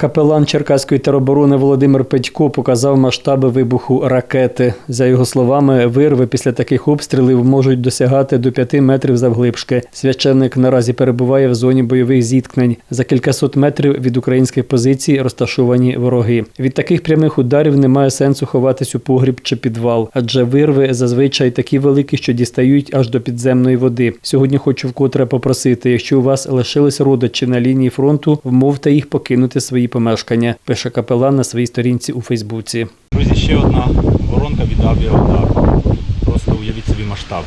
Капелан Черкаської тероборони Володимир Петько показав масштаби вибуху ракети. За його словами, вирви після таких обстрілів можуть досягати до 5 метрів завглибшки. Священник наразі перебуває в зоні бойових зіткнень. За кількасот метрів від українських позицій розташовані вороги. Від таких прямих ударів немає сенсу ховатись у погріб чи підвал, адже вирви зазвичай такі великі, що дістають аж до підземної води. Сьогодні хочу вкотре попросити, якщо у вас лишились родичі на лінії фронту, вмовте їх покинути свої помешкання. Пише капелан на своїй сторінці у Фейсбуці. Друзі, ще одна воронка від авіаудару. Просто уявіть собі масштаб.